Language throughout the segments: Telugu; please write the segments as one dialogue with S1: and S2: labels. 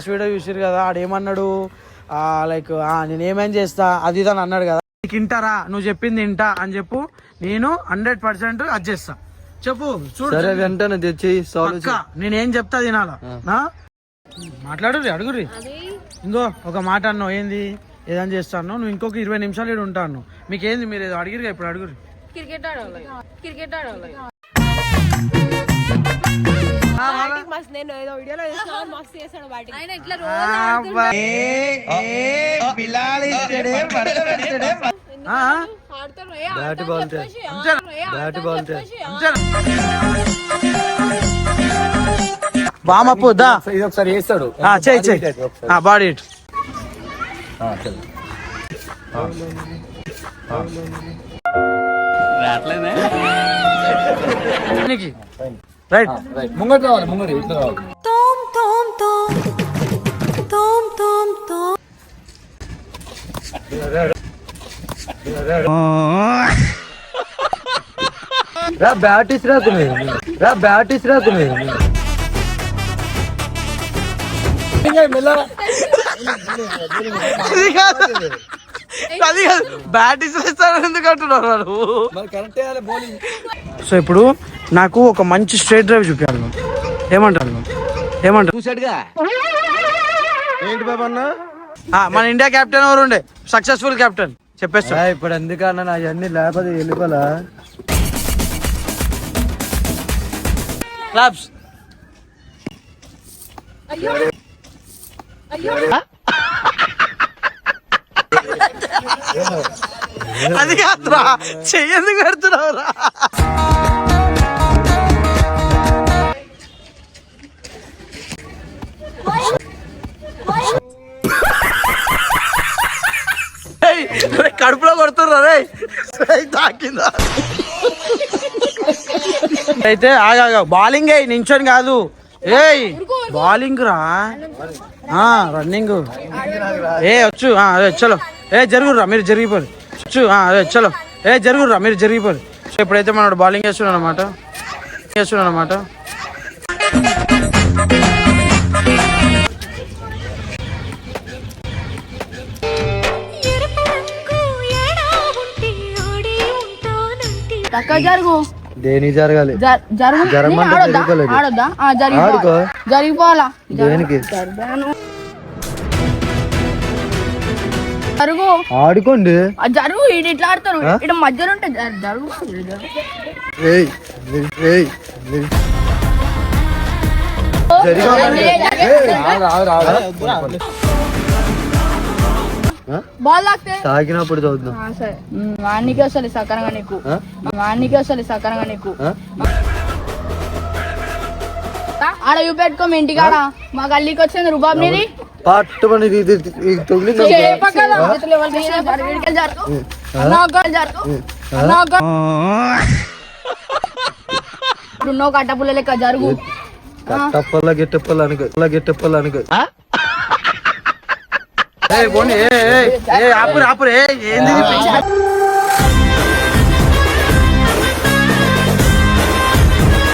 S1: లాస్ట్ వీడియో చూసారు కదా ఆడేమన్నాడు లైక్ నేనేమేం చేస్తా అది ఇది అని అన్నాడు కదా. నీకు ఇంటారా నువ్వు చెప్పింది ఇంటా అని చెప్పు. నేను హండ్రెడ్ పర్సెంట్ అది చేస్తా. చెప్పు చూడు.
S2: సరే వెంటనే తెచ్చి
S1: పక్కా. నేనేం చెప్తా తినాలా? నా? మాట్లాడుర్రి అడుగుర్రి. ఇంకో ఒక మాట అన్నావు ఏంది? ఏదని చేస్తాను నువ్వు ఇంకొక ఇరవై నిమిషాలు ఇక్కడ ఉంటాను మీకేంది మీరు ఏదో అడిగిరు ఇప్పుడు అడుగురు
S3: క్రికెట్ ఆడాలి. క్రికెట్ ఆడాలి. మస్తు నేను ఏదో వీడియోలో మస్తు ఆయన ఇట్లా.
S1: బామప్పు దా.
S2: ఇది ఒకసారి వేస్తాడు
S1: ఆ, చెయ్యి చెయ్యి బాడీ ఇట్ రైట్
S2: ముంగట్ రావాలి ముంగటి ఇట్లా రావాలి. రా బ్యాట్ ఇసి రాకునే రా బ్యాట్ ఇసి రాకునే
S1: అది కాదు అది కాదు. బ్యాట్ ఇస్తాను ఎందుకు అంటున్నారు సో ఇప్పుడు నాకు ఒక మంచి స్ట్రైట్ డ్రైవ్ చూపించాలి. ఏమంటారు? ఏమంటారు?
S2: చూసాడుగా ఏంటి బాబా అన్న?
S1: ఆ, మన ఇండియా కెప్టెన్ ఎవరు ఉండే? సక్సెస్ఫుల్ కెప్టెన్ చెప్పేస్తా.
S2: ఇప్పుడు ఎందుకన్నా నా అవన్నీ లేకపోతే వెళ్ళిపోలా?
S1: క్లాప్స్ అది కాదురా. చెయ్యెందుకు పెడుతున్నావురా? కడుపులో కొడుతుర్రా తాకిందా? అయితే ఆగా బౌలింగ్ అయ్యి నించొని కాదు. ఏయ్ బౌలింగ్ రా? ఆ, రన్నింగ్ ఏ వచ్చు. ఆ, అదే చలో. ఏ జరుగురా మీరు జరిగిపోరు. వచ్చు. ఆ, అదే చలో. ఏ జరుగురా మీరు జరిగిపోరు. సో ఇప్పుడైతే మనోడు బౌలింగ్ వేస్తున్నాడు అనమాట వేస్తున్నాడు అనమాట
S3: జరుగు.
S2: దేని జరగాలి? ఆడుకో.
S3: జరిగిపోవాలా?
S2: దేనికి?
S3: జరుగు.
S2: ఆడుకోండి.
S3: ఆ, జరుగు. ఇటు ఇట్లా ఆడతారు ఇటు మధ్యలో ఉంటే జరుగు. బాల్ తాకితే
S2: తాకినప్పుడు చూద్దాం
S3: ఆ, సరే. ఉమ్, వానికి వస్తుంది సకరంగా నీకు? వానికి వస్తుంది సకరంగా నీకు.
S2: ఆ?
S3: ఆడ చూపెట్టుకో మీ ఇంటికాడ. మా గల్లీకి వచ్చింది రుబాబ్ నీది.
S2: పట్టుమని
S3: నువ్వు కట్టపుల్ల లెక్క జరుగు.
S2: కట్టప్పల్లా గిట్టప్పల్లా అనుకో. గిట్టప్పల్లా అనుకో.
S1: ఆపురు ఆపురు ఏ ఏంది?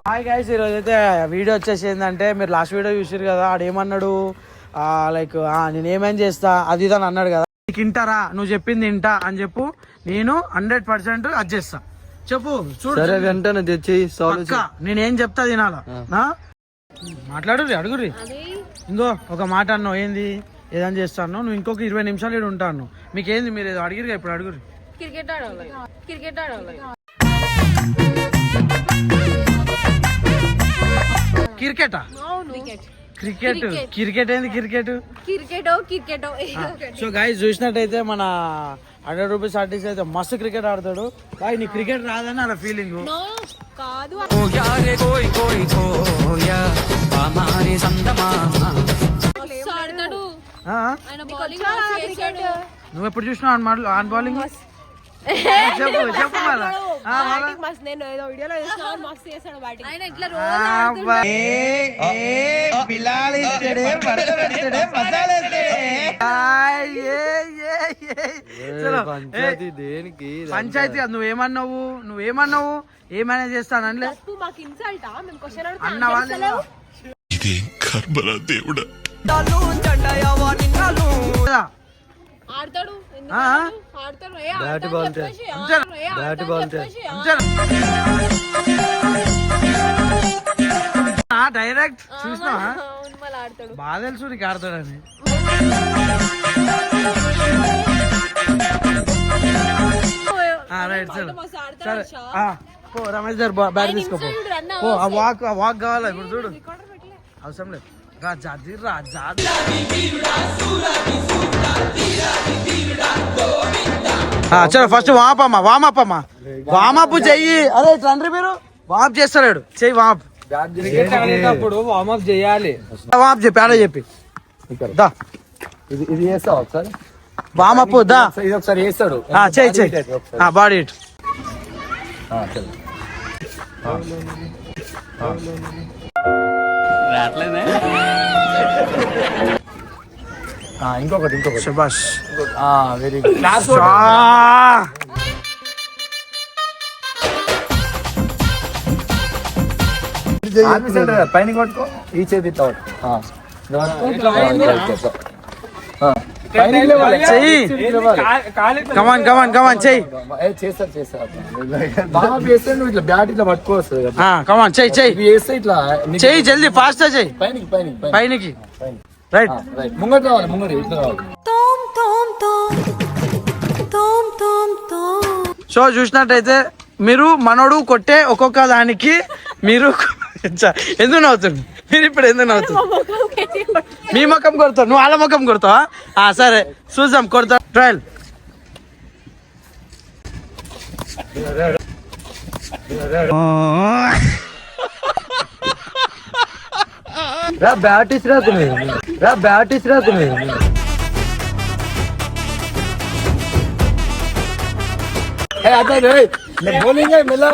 S1: హాయ్ గైస్ ఈరోజు అయితే వీడియో వచ్చేసి ఏంటంటే మీరు లాస్ట్ వీడియో చూసారు కదా ఆడేమన్నాడు? లైక్ నేనేమేం చేస్తా? అది ఇది అని అన్నాడు కదా. నీకు ఇంటారా? నువ్వు చెప్పింది ఇంటా అని చెప్పు. నేను హండ్రెడ్ పర్సెంట్ అది చేస్తా. చెప్పు చూడు
S2: సరే వెంటనే తెచ్చి
S1: నేనేం చెప్తా తినాలా? నా? మాట్లాడుర్రి అడుగుర్రి. ఇంకో ఒక మాట అన్నావు ఏంది? ఏదని చేస్తాను. నువ్వు ఇంకొక ఇరవై నిమిషాలు ఇక్కడ ఉంటాను. మీకేంది? మీరు ఏదో అడిగిరు ఇప్పుడు అడుగురు
S3: క్రికెట్ ఆడాలి. క్రికెట్ ఆడాలి.
S1: క్రికెటా? క్రికెట్. క్రికెట్. ఏంది cricket?
S3: Cricket cricket.
S1: So guys చూసినట్టయితే మన హండ్రెడ్ రూపీస్ ఆర్టిస్ట్ అయితే మస్తు క్రికెట్ ఆడతాడు. బాయ్ నీ క్రికెట్ రాదని అలా ఫీలింగ్
S3: కాదు. ఆడతాడు
S1: నువ్వు ఎప్పుడు చూసినావు ఆన్ మాటలు? ఆన్ బౌలింగ్ చెప్పు చెప్పు మళ్ళా.
S2: దేనికి?
S1: పంచాయతీ నువ్వేమన్నావు? నువ్వేమన్నావు? ఏమైనా చేస్తాను అనలే.
S3: మాకు ఇన్సల్టా మేము క్వశ్చన్
S1: అన్న వాళ్ళు
S4: ఇదేం కర్మరా దేవుడా.
S3: ఆడతాడు? ఎందుకు
S1: ఆ?
S3: ఆడతాడు? ఏ
S2: bat ball bat ball
S1: direct చూసినా బాగా తెలుసు నీకు ఆడతాడని. రైట్ సరే. సరే.
S3: షా.
S1: ఆ, పో రమేష్ గారు బ్యాట్ తీసుకోపో వాక్ ఆ వాక్ కావాలా? ఇప్పుడు చూడు. అవసరం లేదు. రా జాది రా జాది ఆ, చలో ఫస్ట్ వామప్ అమ్మా వామప్ అమ్మా వామప్ చెయ్యి అరే తండ్రి మీరు? వామప్ చేస్తాడు చెయ్యి వామప్.
S2: ఆడేటప్పుడు వార్మప్ చేయాలి.
S1: వామప్ చెప్పి ఆడే చెప్పి. దా.
S2: ఇది ఇది చేస్తావు ఒకసారి?
S1: వామప్ దా.
S2: ఇది ఒకసారి చేస్తాడు.
S1: ఆ, చెయ్యి చెయ్యి. ఆ, బాడీ ఇటు.
S2: ఆ, ఇంకొకటి ఇంకొకటి.
S1: శబాష్
S2: వెరీ గుడ్ క్లాస్
S1: ఆ!
S2: పైన కొట్టుకో ఈ చేతి ఇట్లా
S1: చెయ్యి.
S2: లేవాలి.
S1: కమాన్ కమాన్ కమాన్ చెయ్యి.
S2: ఏ, చేస్తారు చేస్తారు. బాగా చేస్తే నువ్వు ఇట్లా బ్యాట్ ఇట్లా పట్టుకోవచ్చు
S1: కమాన్ చెయ్యి చెయ్యి.
S2: ఇట్లా
S1: చెయ్యి జల్దీ ఫాస్ట్ చెయ్యి.
S2: పైనకి పైనకి పైన
S1: పైనకి. రైట్
S2: ముంగట రావాలి ముంగట ఇట్లా రావాలి.
S1: సో చూసినట్టయితే మీరు మనోడు కొట్టే ఒక్కొక్క దానికి మీరు ఎందుకు నవ్వుతుంది మీరు ఇప్పుడు ఎందుకు నవ్వుతుంది మీ ముఖం కొడతావు నువ్వు వాళ్ళ ముఖం కొడతావా ఆ, సరే చూద్దాం కొడతా ట్రయల్
S2: రా బ్యాట్ ఇచ్చిరా తుమ్మి రా బ్యాట్ ఇచ్చిరా తుమ్మి ఏ అదే రే బౌలింగ్ మెల్ల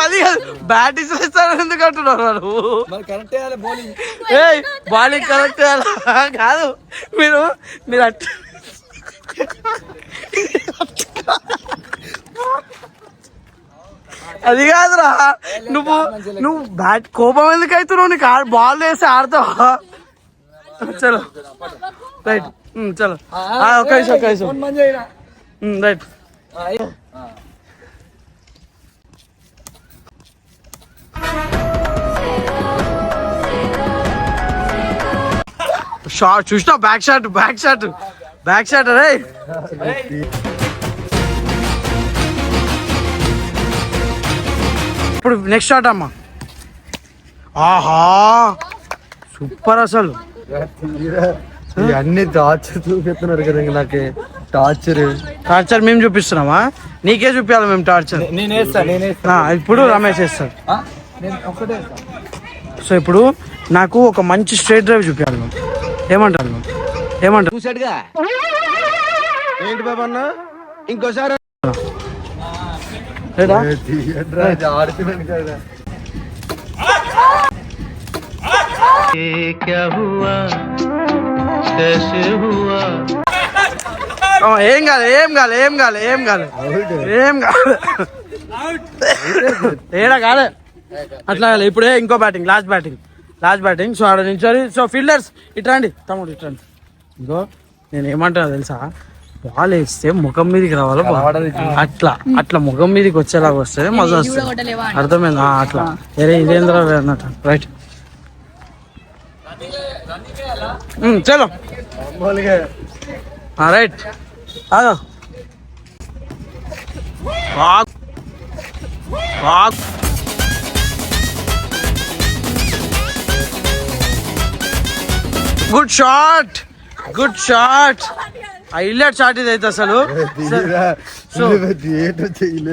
S1: అది బ్యాట్ ఇస్తాను ఎందుకు అంటున్నారు
S2: మరి కరెక్ట్ చేయాలి బౌలింగ్
S1: ఏయ్ బాలింగ్ కరెక్ట్ కాదు. మీరు మీరు అట్ అది కాదురా. నువ్వు నువ్వు బ్యాట్ కోపం ఎందుకు అవుతున్నావు? నీకు ఆడ- బాల్ వేసి ఆడతావా? చలో. రైట్ ఉమ్, చలో. ఆ, ఒక్క నిమిషం ఒక్క నిమిషం. రైట్ షాట్ చూసినా back shot back shot back shot రే. ఇప్పుడు నెక్స్ట్ షాట్ అమ్మా. ఆహా సూపర్ అసలు.
S2: అన్ని టార్చర్ చూపిస్తున్నారు కదా నాకు. టార్చర్
S1: టార్చర్ మేము చూపిస్తున్నామా? నీకే చూపించాలి మేము టార్చర్
S2: నేను వేస్తా నేను వేస్తా.
S1: ఆ, ఇప్పుడు రమేష్ చేస్తాడు
S2: ఆ? నేను ఒక్కటే వేస్తా.
S1: సో ఇప్పుడు నాకు ఒక మంచి స్ట్రైట్ డ్రైవ్ చూపించాలి ఏమంటారు? ఏమంటారు?
S2: ఏంటి బాబా అన్న? ఇంకోసారి
S1: లేదా?
S2: కదా.
S1: ఏం కాదు ఏం కాదు ఏం కాదు ఏం కాదు. ఏం కాదు. ఏడా కాలే అట్లా కాలే ఇప్పుడే ఇంకో batting last batting last batting so ఆడ నుంచి సో ఫీల్డర్స్ ఇట్రండి తమ్ముడు ఇట్రండి ఇంకో నేను ఏమంటున్నా తెలుసా? బాల్ వేస్తే ముఖం మీదకి రావాలి. అట్లా అట్లా ముఖం మీదకి వచ్చేలాగా వస్తే మజా వస్తుంది. అర్థమైంది? అట్లా. వేరే ఇదేంద్ర అన్నట్టు. రైట్ చలో. రైట్ ఆగో. ఆగు. ఆగు. Good shot good shot highlight shot ఇది అయితే అసలు. సో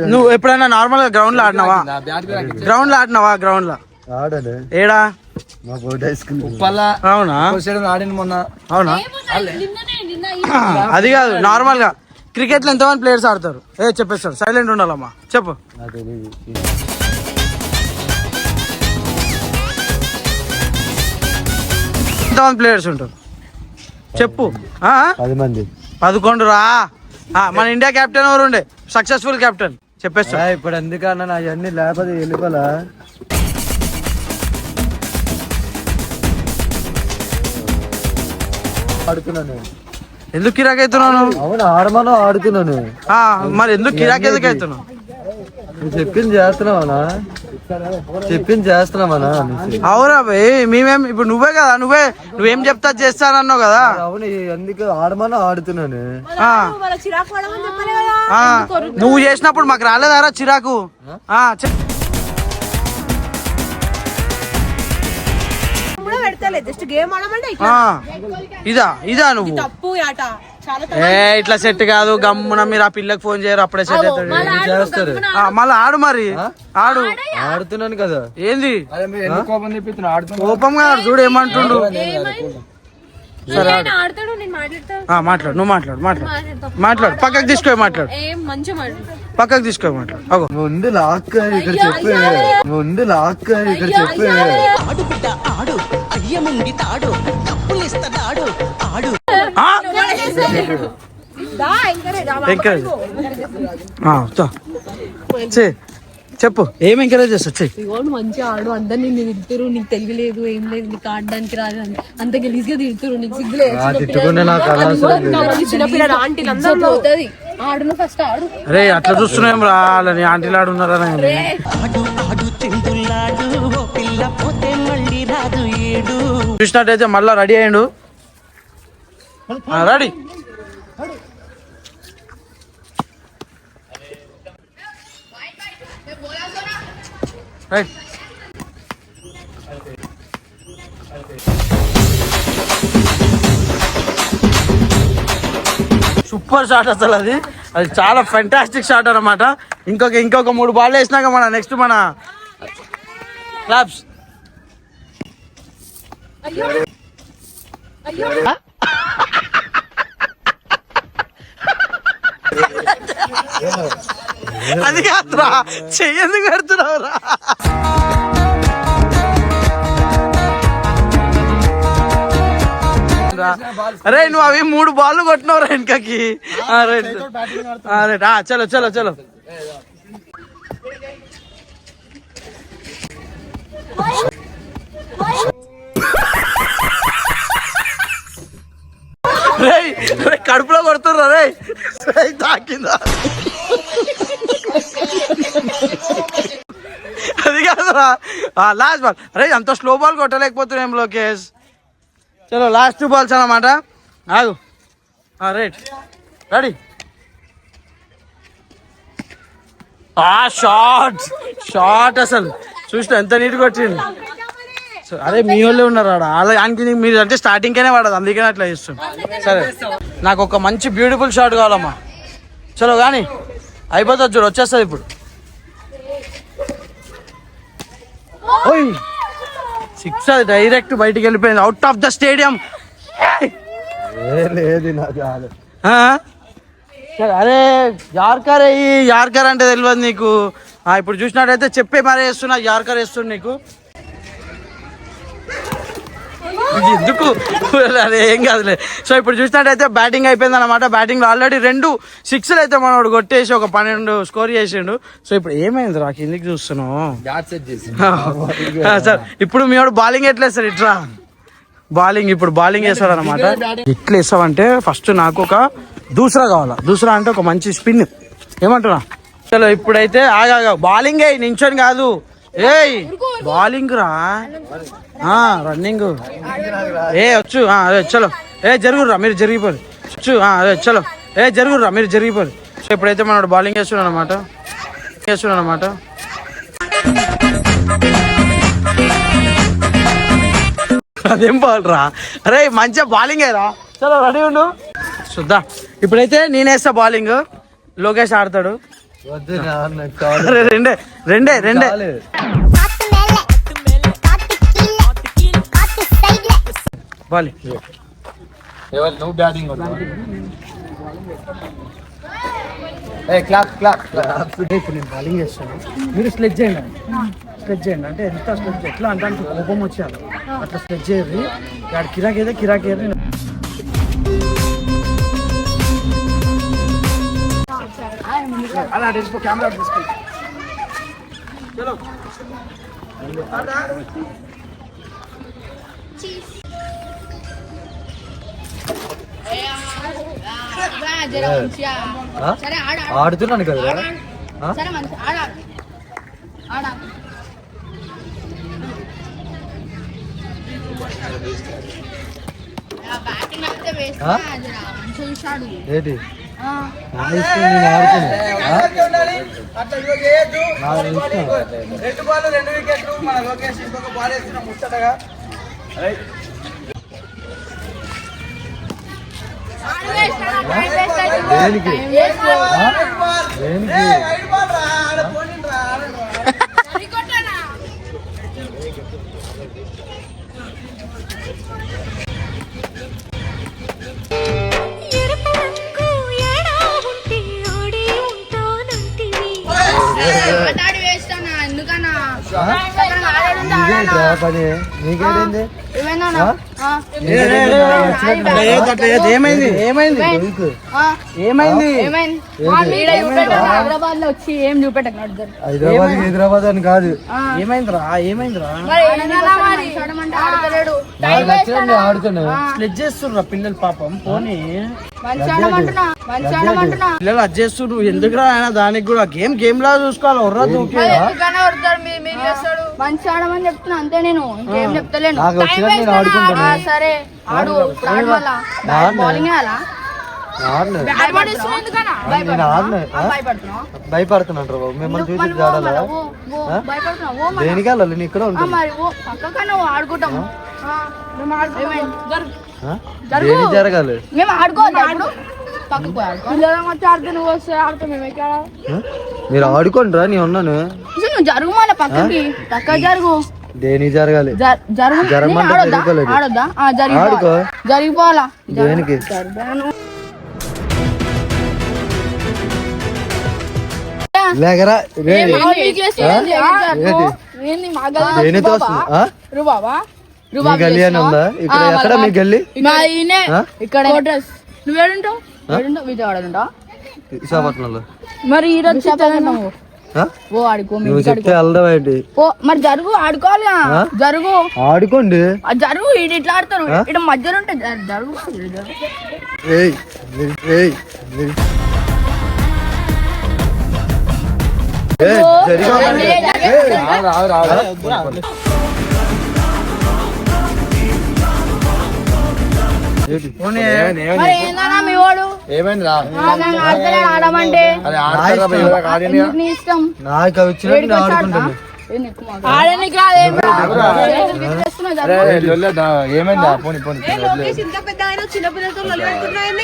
S1: నువ్వు ఎప్పుడైనా నార్మల్గా గ్రౌండ్లో ఆడినావా? గ్రౌండ్లో ఆడినావా? గ్రౌండ్లో.
S2: ఆడలే.
S1: ఏడా? అవునా?
S2: మొన్న.
S1: అవునా?
S3: నిన్ననే నిన్న ఈ-
S1: అది కాదు నార్మల్గా. క్రికెట్లో ఎంతమంది ప్లేయర్స్ ఆడతారు? ఏ చెప్పేస్తాడు. సైలెంట్ ఉండాలమ్మా. చెప్పు. ఎంతమంది ప్లేయర్స్ ఉంటారు. చెప్పు.
S2: పది మంది.
S1: పదకొండు రా. మన ఇండియా కెప్టెన్ ఎవరు ఉండే? సక్సెస్ఫుల్ కెప్టెన్ చెప్పేస్తా.
S2: ఇప్పుడు ఎందుకన్నా అవన్నీ లేకపోతే వెళ్ళిపోలా? ఆడుతున్నాను
S1: ఎందుకు కిరాక్ అవుతున్నాను
S2: అవును ఆడమనో ఆడుతున్నాను
S1: మరి ఎందుకు కిరాక్ ఎందుకు అవుతున్నావు
S2: చెప్పింది చేస్తున్నావు చెప్పింది చేస్తున్నావనా అనేసి.
S1: అవురా భయ్ మేమేం ఇప్పుడు నువ్వే కదా నువ్వే నువ్వేం చెప్తా చేస్తానన్నావు కదా.
S2: అవును ఎందుకు ఆడమను ఆడుతున్నాను.
S1: నువ్వు చేసినప్పుడు మాకు రాలేదారా చిరాకు? ఇదా ఇదా నువ్వు.
S5: తప్పు ఆట.
S1: ఏ ఇట్లా సెట్ కాదు. గమ్మున మీరు ఆ పిల్లకి ఫోన్ చేయరు అప్పుడే సెట్ అవుతాడు.
S2: చేస్తారు
S1: ఆ, మళ్ళీ ఆడు మరి. ఆడు.
S2: ఆడుతున్నాను కదా.
S1: ఏంది?
S2: కోపం
S1: కాదు చూడు ఏమంటుండు. ఆ, మాట్లాడు నువ్వు మాట్లాడు మాట్లాడు. మాట్లాడు పక్కకు తీసుకో మాట్లాడు. పక్కకు తీసుకో మాట్లాడు. అగో.
S2: ముందు లాక్ ఇక్కడ చెప్పే. ముందు లాక్ ఇక్కడ చెప్పే.
S1: ఆ? చెప్పు ఏం ఎంకరేజ్ చేస్తావు?
S3: మంచిగా ఆడు అందరు నిన్ను తిడుతురు నీకు తెలియలేదు ఏం లేదు నీకు ఆడడానికి రాదు అని. అంత గలీజ్గా తిడుతురు నీకు సిగ్గులేదు
S2: ఆ తిట్టుకుంటే నాకు అనవసరం లేదు
S3: చిన్నపిల్లలు ఆంటీలు అందరూ పోతుంది. ఆడు నువ్వు ఫస్ట్ ఆడు.
S1: అరే అట్లా చూస్తున్నాం రా వాళ్ళని ఆంటీలు ఆడు ఉన్నారా చూసినట్టయితే మళ్ళా రెడీ అయ్యిండు. రెడీ. రైట్. సూపర్ షాట్ అసలు అది. అది చాలా ఫెంటాస్టిక్ షాట్ అన్నమాట. ఇంకొక ఇంకొక మూడు బాల్ వేసినాక మన నెక్స్ట్ మన క్లాప్స్ అది కాదురా. చెయ్యందుకు కడుతున్నావురా అరే నువ్వు అవి మూడు బాల్ కొట్టినవురా వెనకకి. ఆ, చలో చలో చలో. రేయ్ రేయ్, కడుపులో కొడుతుర్రా రే తాకిందా? అది కాదురా. లాస్ట్ బాల్ అరే అంత స్లో బాల్ కొట్టలేకపోతున్నాం లోకేష్? చలో లాస్ట్ టూ బాల్స్ అన్నమాట. ఆగు. రైట్. రెడీ. ఆ షార్ట్ షార్ట్ అసలు. చూసిన ఎంత నీట్గా వచ్చింది అరే మీ వాళ్ళే ఉన్నారు ఆడ. వాళ్ళ ఆయనకి నీకు మీరు అంటే స్టార్టింగ్కేనే పడదు అందుకనే అట్లా చేస్తాం సరే. నాకు ఒక మంచి బ్యూటిఫుల్ షాట్ కావాలమ్మా. చలో కానీ అయిపోతుంది చూడు వచ్చేస్తుంది ఇప్పుడు. ఓయ్! సిక్స్ అది డైరెక్ట్ బయటికి వెళ్ళిపోయింది. అవుట్ ఆఫ్ ద స్టేడియం
S2: లేదు.
S1: అరే యార్కర్ అయ్యి యార్కర్ అంటే తెలియదు నీకు. ఇప్పుడు చూసినట్టయితే చెప్పే మరీ వేస్తున్నా యార్కర్ వేస్తున్నా నీకు. ఎందుకు? అదే ఏం కాదులే. సో ఇప్పుడు చూసినట్టయితే బ్యాటింగ్ అయిపోయింది అనమాట బ్యాటింగ్లో ఆల్రెడీ రెండు సిక్స్లు అయితే మనోడు కొట్టేసి ఒక పన్నెండు స్కోర్ చేసిండు. సో ఇప్పుడు ఏమైంది రా? కిందికి చూస్తున్నావు. సార్ ఇప్పుడు మీ వాడు బౌలింగ్ ఎట్లా వేస్తాడు? ఇట్రా. బౌలింగ్ ఇప్పుడు బౌలింగ్ వేస్తాడు అనమాట ఎట్లా వేస్తావంటే ఫస్ట్ నాకు ఒక దూసరా కావాలా? దూసరా అంటే ఒక మంచి స్పిన్ ఏమంటున్నా? చలో ఇప్పుడైతే ఆగా బౌలింగ్ అయ్యి నించొని కాదు. ఏయ్ బౌలింగ్ రా? రన్నింగ్ ఏ వచ్చు. అదే చలో. ఏ జరుగుర్రా మీరు జరిగిపోరు. వచ్చు. అదే చలో. ఏ జరుగుర్రా మీరు జరిగిపోరు. సో ఇప్పుడైతే మనోడు బౌలింగ్ వేస్తున్నాడు అనమాట వేస్తున్నాడు అనమాట అదేం బాల్ రా అరే మంచిగా బౌలింగ్ రా. చలో రెడీ ఉండు. చూద్దాం. ఇప్పుడైతే నేను వేస్తా బౌలింగ్ లోకేష్ ఆడతాడు. రెండే రెండే రెండే. బౌలింగ్
S2: నువ్వు బ్యాటింగ్ ఏ క్లాప్ క్లాప్
S1: ఇప్పుడు నేను బౌలింగ్ చేస్తాను. మీరు స్లెడ్ చేయండి స్లెడ్ చేయండి. అంటే ఎంత స్లెడ్ ఎట్లా? అంటే అంత కోపం వచ్చారు అట్లా స్లెడ్ చేయరు ఇక్కడ కిరాక్ అయితే కిరాక్ ఏరి అలా తీసుకో కెమెరా తీసుకో చలో
S2: ఆ? నా ఇష్టం
S1: రెండు బాల్ రెండు వికెట్లు మన లోకేష్ ఇంకొక బాల్ వేస్తున్నాం ముచ్చటగా
S2: దేనికి ఆ? దేనికి
S4: ఎరుపు రంగు ఏడా ఉంటే ఆడే ఉంటానంటివి
S3: ఆటాడి వేస్తానా ఎందుకన్నా
S2: నీకేంట్రా పని? నీకేంటి?
S3: ఏమైనా
S1: ఏమైంది? ఏమైంది. ఏమైంది
S3: హైదరాబాద్లో వచ్చి ఏం చూపెట్టకు నడుద్దరు
S2: హైదరాబాద్ హైదరాబాద్ అని కాదు.
S1: ఏమైందిరా? ఏమైందిరా?
S2: ఆడుతున్నా
S1: స్లెడ్ చేస్తుర్రా పిల్లలు పాపం. పోనీ. పిల్లలు అది చేస్తున్నారు ఎందుకురా ఆయన? దానికి కూడా గేమ్ గేమ్ లా చూసుకోవాలి.
S3: మంచి ఆడమని చెప్తున్నా అంతే నేను. ఇంకేం చెప్తలేను. సరే. ఆడు. బౌలింగ్ వేయాలా
S2: భయపడుతున్నాను మిమ్మల్ని చూసి జాడాలా
S3: మళ్ళా.
S2: దేనికి వెళ్ళాలి? నేను ఇక్కడ ఉంటాను జరగాలి? మీరు ఆడుకోండి రా నేను ఉన్నాను.
S3: జరుగు మళ్ళీ పక్కకి. పక్క జరుగు.
S2: దేనికి జరగాలి? జరగమంటే
S3: నేను ఆడొద్దా?
S2: జరుగుకోలేదు.
S3: ఆడొద్దా? ఆ, జరిగిపో-
S2: ఆడుకో.
S3: జరిగిపోవాలా?
S2: దేనికి? లేకరా
S3: మా
S2: గల్లీ అని? ఉందా? ఇక్కడ ఎక్కడ మీ గల్లీ?
S3: ఇక్కడ విజయవాడ
S2: విశాఖపట్నంలో
S3: మరి
S2: నువ్వు చెప్తే
S3: జరుగు ఆడుకోవాలి? జరుగు.
S2: ఆడుకోండి.
S3: ఆ జరుగు ఇటు ఇట్లా ఆడతారు.
S2: ఆ?
S3: ఇటు మధ్యలో ఉంటే జరుగు ఆడమంటే
S2: నాకు అవి ఆడుకుంటాను లొల్లేదా? ఏమైందా పోనీ పోనీ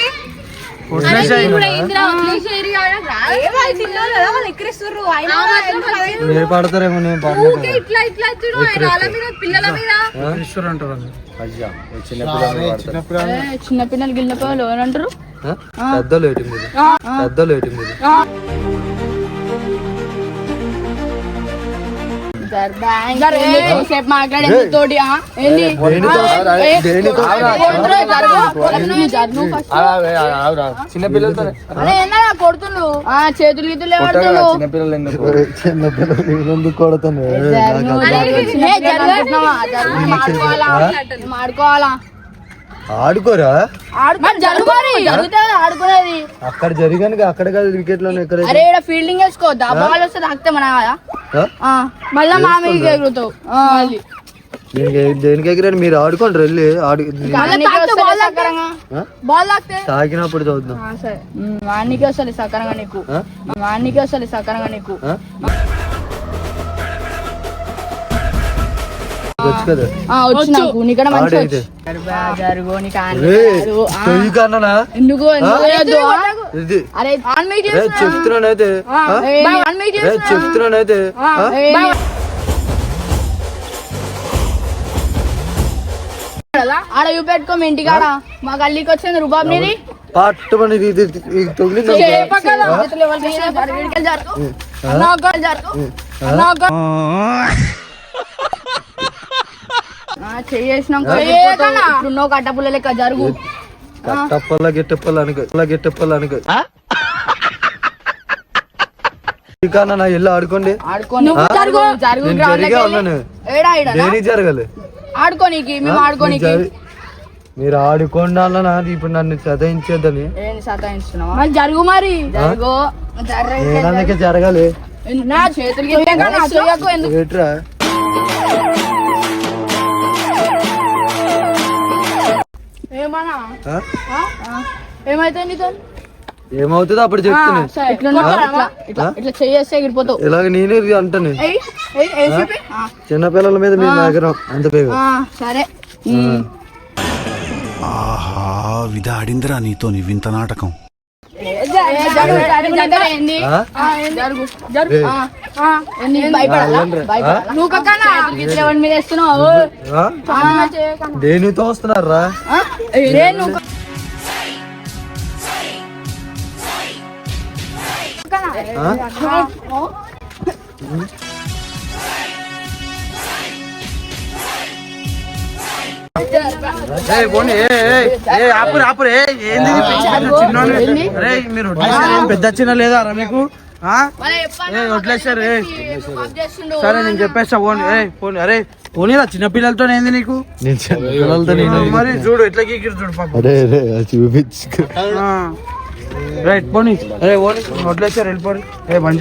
S5: ఏ
S2: మీరు పడతారేమో నేను పడలేదు
S5: ఊరికే ఇట్లా ఇట్లా చూడు ఆయన వాళ్ళ మీద పిల్లల మీద.
S1: అంటారు
S2: అయ్యా చిన్నపిల్లలు
S3: ఏ, చిన్న పిల్లలు గిన్నె పిల్లలు ఏమంటారు
S2: పెద్దలు పెద్దలు
S3: కొడుతుండ్రు, జరుగు first.
S2: చిన్నపిల్లలతో
S3: కొడుతుండు? చేతులు గీతులు
S2: చిన్నపిల్లలు ఎందుకు? కొడుతుంది
S3: ఆడుకోవాలా
S2: ఆడుకోరా?
S3: ఆడుకునేది.
S2: అక్కడ జరిగాను అక్కడ కాదు వికెట్లోనే ఎక్కడ
S3: అరే ఇక్కడ ఫీల్డింగ్ వేసుకోవద్దా బాల్ వస్తే తాకితే మన? ఆ, మళ్ళా మా మీదకి ఎగురుతావు. ఆ.
S2: దేనికి ఎగిరాను మీరు ఆడుకోండి వెళ్ళి ఆడు. ఆ? తాకినప్పుడు
S3: ఆ, ఉమ్, వానికి వస్తలే సకరంగా నీకు.
S2: ఆ?
S3: వానికి వస్తలే సకరంగా నీకు.
S2: కదా
S3: వచ్చు నాకు. నీకన్నా మంచి ఎందుకు? అరే
S2: చెప్తున్నానైతే. చెప్తున్నానైతే?
S3: ఆడ చూపెట్టుకో మీ ఇంటికాడ మా గల్లీకి వచ్చింది రుబాబ్ నీది.
S2: పట్టుమని తగిలింది
S3: కట్టపుల్ల లెక్క జరుగు.
S2: అనుకో అనుకో నా ఇల్లు ఆడుకోండి. నేను జరగాలి.
S3: ఆడుకోనీకి మేము? ఆడుకోనీకి.
S2: మీరు ఆడుకోండి అన్న ఇప్పుడు నన్ను
S3: మరి జరుగు మరి.
S2: జరగాలి.
S5: నా ఎందుకు?
S3: ఏమైతే నీతో?
S2: ఏమవుతుందో అప్పుడు చెప్తున్నా.
S3: ఇట్లా ఇట్లా ఇట్లా ఇట్లా చెయ్యేస్తే ఎగిరిపోతావు
S2: ఇలాగ నేనే అంటాను. చిన్నపిల్లల మీద అంత పేరు.
S5: ఆ, సరే.
S6: ఆహా విధాడిందిరా నీతో నీ వింత నాటకం?
S2: దేనితో వస్తున్నారా?
S1: ఏయ్, ఆపురు ఆపురు ఏంది అరే మీరు పెద్ద చిన్న లేదా మీకు? ఏ సరే నేను చెప్పేస్తా పోనీ ఏ పోనీ అరే పోనీరా చిన్న పిల్లలతో ఏంది నీకు?
S2: చిన్నపిల్లలతో నేను
S1: మరి చూడు ఎట్లా గీకిరు చూడు పాప.
S2: అరే అరే చూపించు
S1: రైట్ పోనీ. అరే పోనీ వడ్లేసారు వెళ్ళిపోరు ఏ భయ్